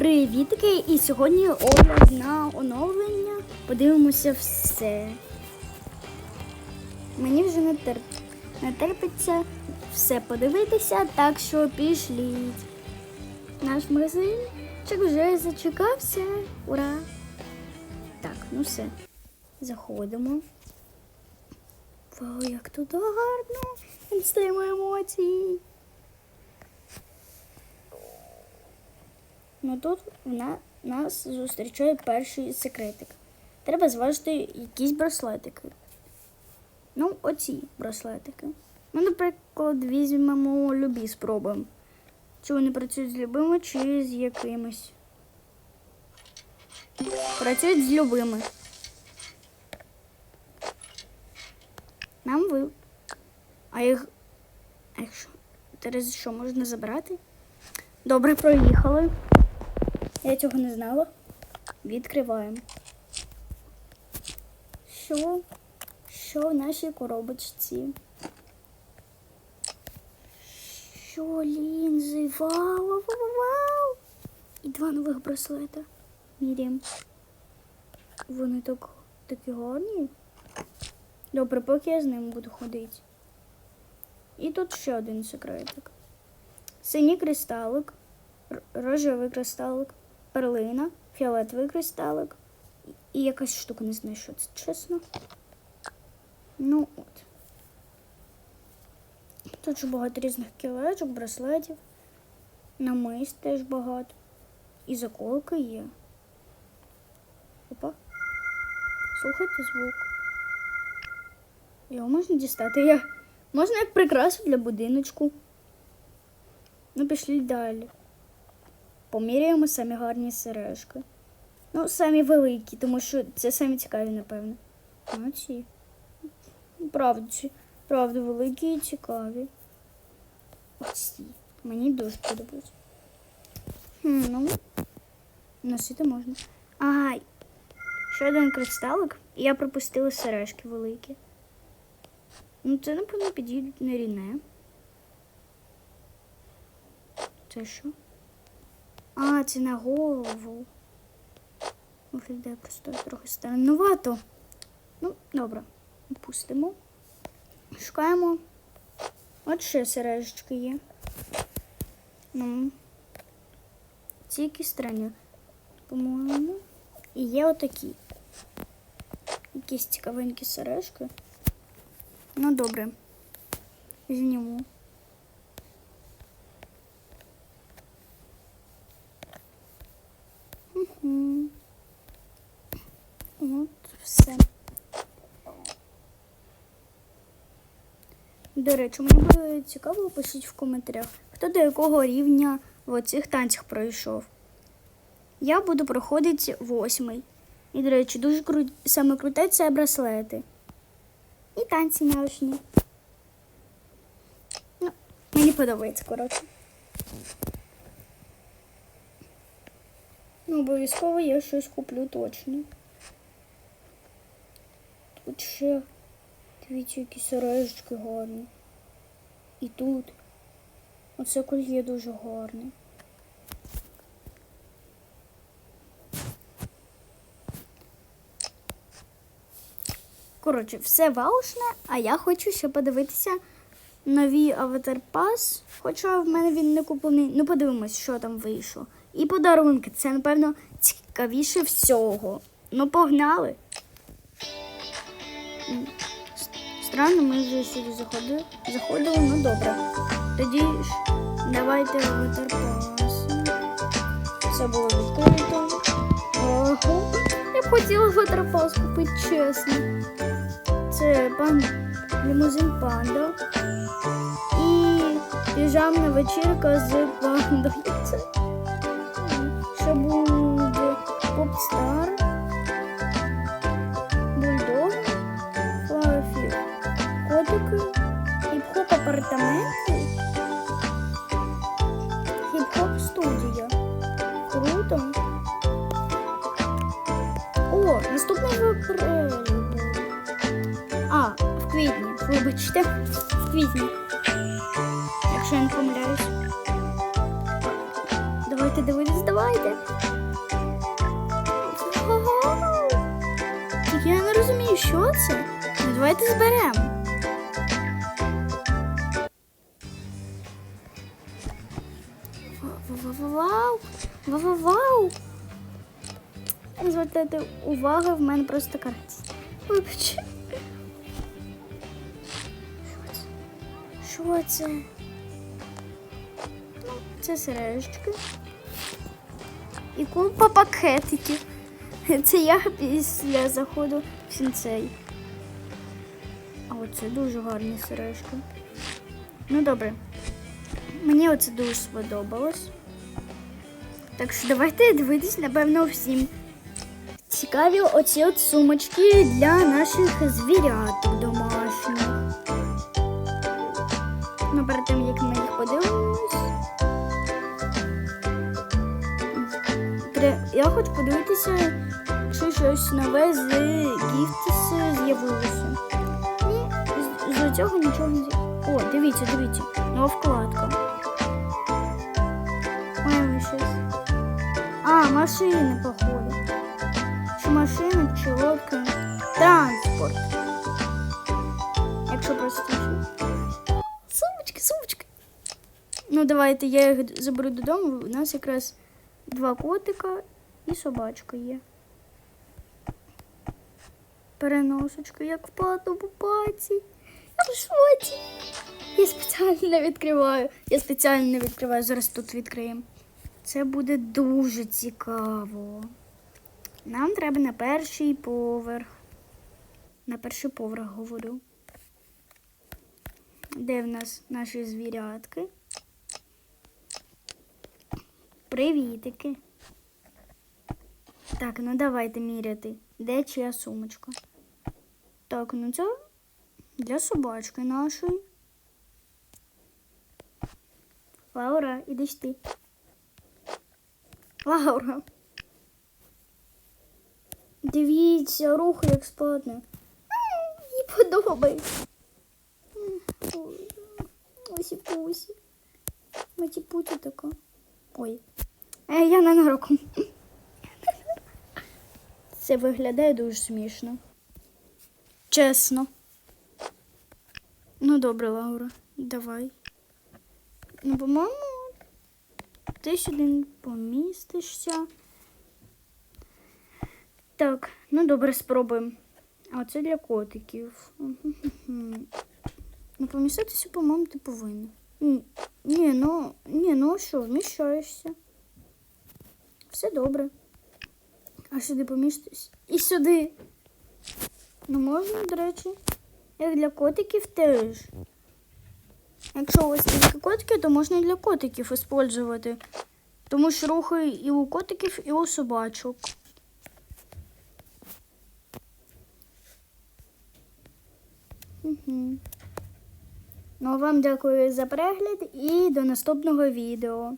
Привітки! І сьогодні огляд на оновлення. Подивимося все. Мені вже не, терп... не терпиться все подивитися, так що пішліть. Наш магазинчик вже зачекався. Ура! Так, ну все. Заходимо. Вау, як тут гарно! Інстаємо емоцій. Ну тут вона нас зустрічає перший секретик. Треба зважити якісь браслетики. Ну, оці браслетики. Ну, наприклад, візьмемо любі спробуємо. Чи вони працюють з любими, чи з якимись. Працюють з любими. Нам ви. А їх. А якщо. Через що можна забрати? Добре, проїхали. Я цього не знала. Відкриваємо. Що? Що в нашій коробочці? Що лінзи? Вау, вау, вау, вау! І два нових браслета. Міряємо. Вони так, такі гарні. Добре, поки я з ним буду ходити. І тут ще один секретик. Синій кристалик, рожевий кристалик, перлина, фіолетовий кристалик і якась штука, не знаю, що це чесно. Ну от. Тут ж багато різних кілечок, браслетів. Намис теж багато. І заколки є. Опа. Слухайте звук. Його можна дістати. Я... Можна як прикрасу для будиночку. Ну, пішли далі. Поміряємо самі гарні сережки. Ну, самі великі, тому що це самі цікаві, напевно. А ці. Правда, правда, великі і цікаві. Оці. Мені дуже подобаються. Хм, ну, носити можна. Ага, ще один кристалик, і я пропустила сережки великі. Ну, це, напевно, підійдуть на ріне. Це що? А, це на голову. Виглядає просто трохи странновато. Ну, добре, пустимо. Шукаємо. От ще сережечки є. Ну. Які странні, по-моєму. І є отакі. Якісь цікавенькі сережки. Ну, добре. Зніму. Угу. От все. До речі, мені буде цікаво, пишіть в коментарях, хто до якого рівня в цих танцях пройшов. Я буду проходити восьмий. І, до речі, дуже кру... саме круте це браслети. І танці наочні. Ну, мені подобається, коротше. Ну, обов'язково я щось куплю точно. Тут ще дивіться, які сережечки гарні. І тут. Оце кольє дуже гарне. Коротше, все ваушне, а я хочу ще подивитися нові Аватар Пас. Хоча в мене він не куплений. Ну, подивимось, що там вийшло. І подарунки. Це, напевно, цікавіше всього. Ну, погнали. Странно, ми вже сюди заходили. Заходили, ну добре. Тоді ж давайте Аватар Пас. Це було відкрито. Ого. Я б хотіла Аватар купити, чесно. Це пан лімузин панда. І піжамна вечірка з пандою. В апрелі. А, в квітні. Вибачте, в квітні. Якщо я не помиляюсь. Давайте дивитись, давайте. Так я не розумію, що це. Ну, давайте зберемо. Вау! Вау-вау-вау! Не звертайте уваги, в мене просто радість. Вибач. Що це? Що це? Ну, це сережечки. І купа пакетиків. Це я після заходу в сінцей. А оце дуже гарні сережки. Ну добре. Мені оце дуже сподобалось. Так що давайте дивитись, напевно, всім. Цікаві оці от сумочки для наших звіряток домашніх. Ну, перед тим, як ми їх подивимось. Я хочу подивитися, чи щось нове з Gifts з'явилося. З, з цього нічого не з'явилося. О, дивіться, дивіться, нова вкладка. Ой, щось. А, машини, походу. Машини, чи лодки. Транспорт. Якщо простіше. Сумочки, сумочки. Ну, давайте я їх заберу додому. У нас якраз два котика і собачка є. Переносочка, як в пату паці. Я в шоці. Я спеціально не відкриваю. Я спеціально не відкриваю. Зараз тут відкриємо. Це буде дуже цікаво. Нам треба на перший поверх. На перший поверх говорю. Де в нас наші звірятки? Привітики. Так, ну давайте міряти. Де чия сумочка? Так, ну це для собачки нашої. Лаура, іди ти. Лаура. Дивіться, рух як складно. Їй подобається. Ось і пусі. Матіпуті така. Ой. Е, я ненароком. Це виглядає дуже смішно. Чесно. Ну, добре, Лаура, давай. Ну, по-моєму, ти сюди не помістишся. Так, ну добре, спробуємо. А це для котиків. Ну, поміститися, по-моєму, ти повинен. Ні, ну, ні, ну що, вміщаєшся. Все добре. А сюди помістись. І сюди. Ну, можна, до речі. Як для котиків теж. Якщо у вас тільки котики, то можна і для котиків використовувати. Тому що рухи і у котиків, і у собачок. Ну, вам дякую за перегляд і до наступного відео.